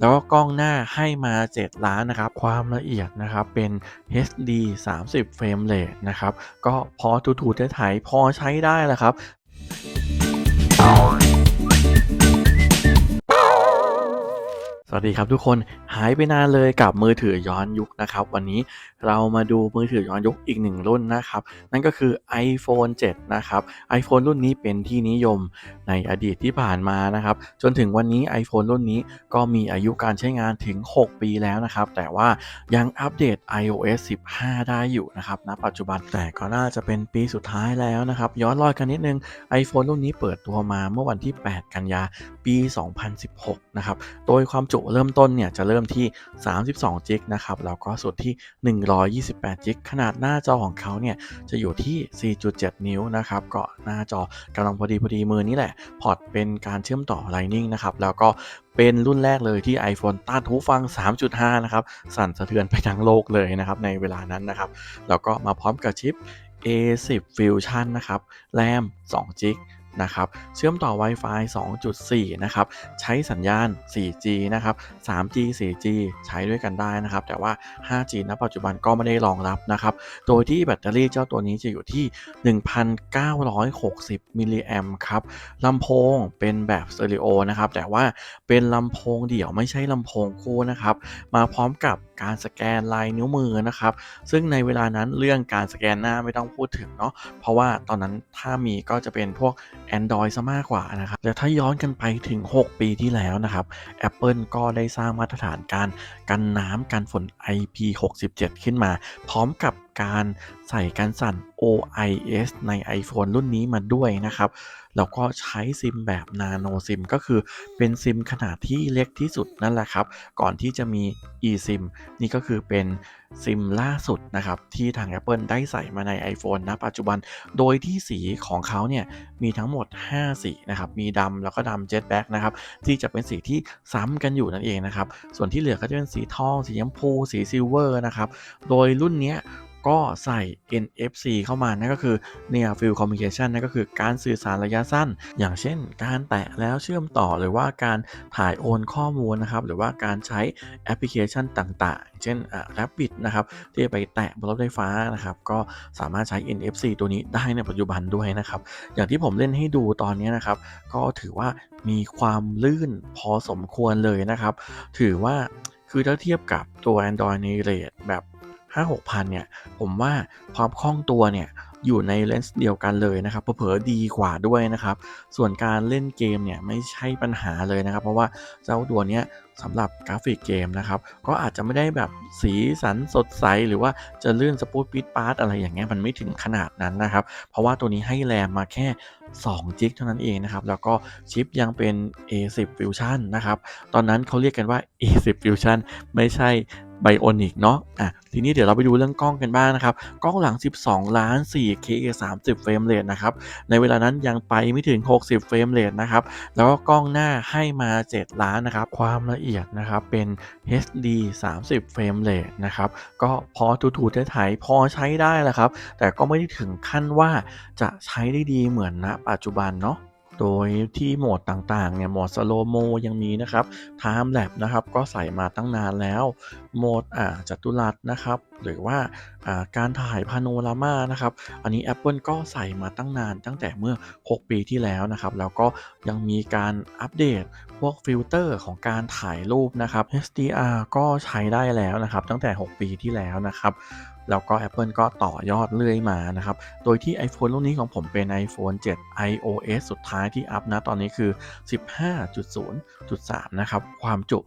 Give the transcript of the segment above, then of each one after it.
แล้วก็กล้องหน้าให้มา 7 ล้านนะครับ ความละเอียดนะครับเป็น HD 30 เฟรมเรทนะครับ ก็พอถูๆไถๆพอใช้ได้แหละครับ สวัสดีครับทุกคนหายไปนานเลยกับมือถือย้อนยุคนะครับ วันนี้เรามาดูมือถือย้อนยุคอีกหนึ่งรุ่นนะครับ นั่นก็คือ iPhone 7 นะครับ iPhone รุ่นนี้เป็นที่นิยมในอดีตที่ผ่านมานะครับ จนถึงวันนี้ iPhone รุ่นนี้ก็มีอายุการใช้งานถึง 6 ปีแล้วนะครับ แต่ว่ายังอัปเดต iOS 15 ได้อยู่นะครับณปัจจุบันแต่ก็น่าจะเป็นปีสุดท้ายแล้วนะครับ ย้อนรอยกันนิดนึง iPhone รุ่นนี้เปิดตัวมาเมื่อวันที่ 8 กันยาปี 2016 นะครับโดยความจุเริ่มต้นเนี่ยจะเริ่มที่ 32จิกนะครับแล้วก็สุดที่ 128จิกขนาดหน้าจอของเขาเนี่ยจะอยู่ที่ 4.7 นิ้วนะครับก็หน้าจอกำลังพอดีพอดีมือนี่แหละ พอร์ตเป็นการเชื่อมต่อ Lightning นะครับแล้วก็เป็นรุ่นแรกเลยที่ iPhone ต้านหูฟัง 3.5 นะครับ สั่นสะเทือนไปทั้งโลกเลยนะครับในเวลานั้นนะครับแล้วก็มาพร้อมกับชิป A10 Fusion นะครับ แรม2จิก นะครับ เชื่อมต่อ Wi-Fi 2.4 นะครับ ใช้สัญญาณ 4G นะครับ 3G 4G ใช้ด้วยกันได้นะครับ แต่ว่า 5G ณ ปัจจุบันก็ไม่ได้รองรับนะครับ โดยที่แบตเตอรี่เจ้าตัวนี้จะอยู่ที่ 1,960 มิลลิแอมครับลำโพงเป็นแบบสเตอริโอนะครับ แต่ว่าเป็นลำโพงเดี่ยวไม่ใช่ลำโพงคู่นะครับ มาพร้อมกับ การสแกนลายนิ้วมือนะครับ ซึ่งในเวลานั้นเรื่องการสแกนหน้าไม่ต้องพูดถึงเนาะเพราะว่าตอนนั้นถ้ามีก็จะเป็นพวก Android ซะมากกว่านะครับและถ้าย้อนกันไปถึง 6 ปีที่แล้วนะครับ Apple ก็ได้สร้างมาตรฐานการกันน้ำกันฝน IP67 ขึ้นมา พร้อมกับการใส่กันสั่น OIS ใน iPhone รุ่นนี้มาด้วยนะครับ แล้วก็ใช้ซิมแบบนาโนซิมก็คือเป็นซิมขนาดที่เล็กที่สุดนั่นแหละครับ ก่อนที่จะมี eSIM นี่ก็คือเป็นซิมล่าสุดนะครับ ที่ทาง Apple ได้ใส่มาใน iPhone ณปัจจุบัน โดยที่สีของเขาเนี่ย มีทั้งหมด 5 สีนะครับ มีดำแล้วก็ดำ Jet Black นะครับ ที่จะเป็นสีที่ซ้ำกันอยู่นั่นเองนะครับ ส่วนที่เหลือก็จะเป็นสีทอง สีชมพู สีซิลเวอร์นะครับ โดยรุ่นนี้ ก็ใส่ NFC เข้ามานั่นก็คือ Near Field Communication นั่นก็คือการสื่อสารระยะสั้น อย่างเช่น การแตะแล้วเชื่อมต่อหรือว่าการถ่ายโอนข้อมูลนะครับ หรือว่าการใช้แอปพลิเคชันต่างๆ เช่นอ่า Rabbit นะครับ ที่ไปแตะบนรถไฟฟ้านะครับ ก็สามารถใช้ NFC ตัวนี้ได้ในปัจจุบันด้วยนะครับ อย่างที่ผมเล่นให้ดูตอนนี้นะครับ ก็ถือว่ามีความลื่นพอสมควรเลยนะครับ ถือว่าคือถ้าเทียบกับตัว Android ในเรทแบบ 5-6พันเนี่ย ผมว่าความคล่องตัวเนี่ยอยู่ในเลนส์เดียวกันเลยนะครับเผลอดีกว่าด้วยนะครับ ส่วนการเล่นเกมเนี่ยไม่ใช่ปัญหาเลยนะครับ เพราะว่าเจ้าตัวเนี้ยสำหรับกราฟิกเกมนะครับ ก็อาจจะไม่ได้แบบสีสันสดใส หรือว่าจะลื่นสปูดปิดปาร์ตอะไรอย่างเงี้ยมันไม่ถึงขนาดนั้นนะครับ เพราะว่าตัวนี้ให้แรมมาแค่2จิกเท่านั้นเองนะครับ แล้วก็ชิปยังเป็น A10 Fusion นะครับ ตอนนั้นเขาเรียกกันว่า A10 Fusion ไม่ใช่ ไบโอนิกเนาะอะทีนี้เดี๋ยวเราไปดูเรื่องกล้องกันบ้างนะครับ กล้องหลัง 12 ล้าน 4K 30 เฟรมเรทนะครับ ในเวลานั้นยังไปไม่ถึง 60 เฟรมเรทนะครับ แล้วก็กล้องหน้าให้มา 7 ล้านนะครับ ความละเอียดนะครับเป็น HD 30 เฟรมเรทนะครับ ก็พอถูๆไถๆพอใช้ได้แหละครับ แต่ก็ไม่ได้ถึงขั้นว่าจะใช้ได้ดีเหมือนณปัจจุบันเนาะ โดยที่โหมดต่างๆ เนี่ยโหมด Slow Mo ยังมีนะครับ Time Lapse นะครับ ก็ใส่มาตั้งนานแล้ว โหมดอ่าจัตุรัสนะครับ หรือว่าอ่าการถ่ายพาโนรามานะครับ อันนี้ Apple ก็ใส่มาตั้งนานตั้งแต่เมื่อ 6 ปีที่แล้วนะครับ แล้วก็ยังมีการอัปเดตพวกฟิลเตอร์ของการถ่ายรูปนะครับ HDR ก็ใช้ได้แล้วนะครับ ตั้งแต่ 6 ปีที่แล้วนะครับ แล้วก็ Apple ก็ต่อยอดเรื่อยมานะครับ โดยที่ iPhone รุ่นนี้ของผมเป็น iPhone 7 iOS สุดท้ายที่อัพนะตอนนี้คือ 15.0.3 นะครับ ความจุ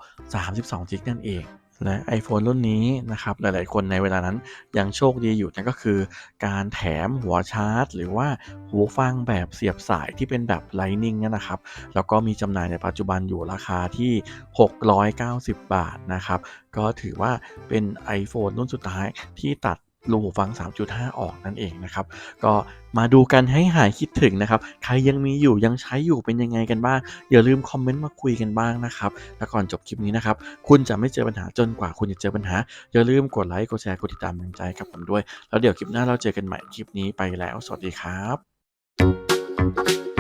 32จิกนั่นเอง และ iPhone รุ่นนี้นะครับหลายๆ คนในเวลานั้นยังโชคดีอยู่นั่นก็คือ การแถมหัวชาร์จ หรือว่าหูฟังแบบเสียบสายที่เป็นแบบ Lightning นั่นนะครับ แล้วก็มีจำหน่ายในปัจจุบันอยู่ราคาที่ 690 บาทนะครับ ก็ถือว่าเป็น iPhone รุ่นสุดท้ายที่ตัด รูหูฟัง 3.5 ออกนั่นเองนะครับ ก็มาดูกันให้หายคิดถึงนะครับ ใครยังมีอยู่ยังใช้อยู่เป็นยังไงกันบ้าง อย่าลืมคอมเมนต์มาคุยกันบ้างนะครับ แล้วก่อนจบคลิปนี้นะครับ คุณจะไม่เจอปัญหาจนกว่าคุณจะเจอปัญหา อย่าลืมกดไลค์ กดแชร์ กดติดตามกำลังใจกับผมด้วย แล้วเดี๋ยวคลิปหน้าเราเจอกันใหม่คลิปนี้ไปแล้ว สวัสดีครับ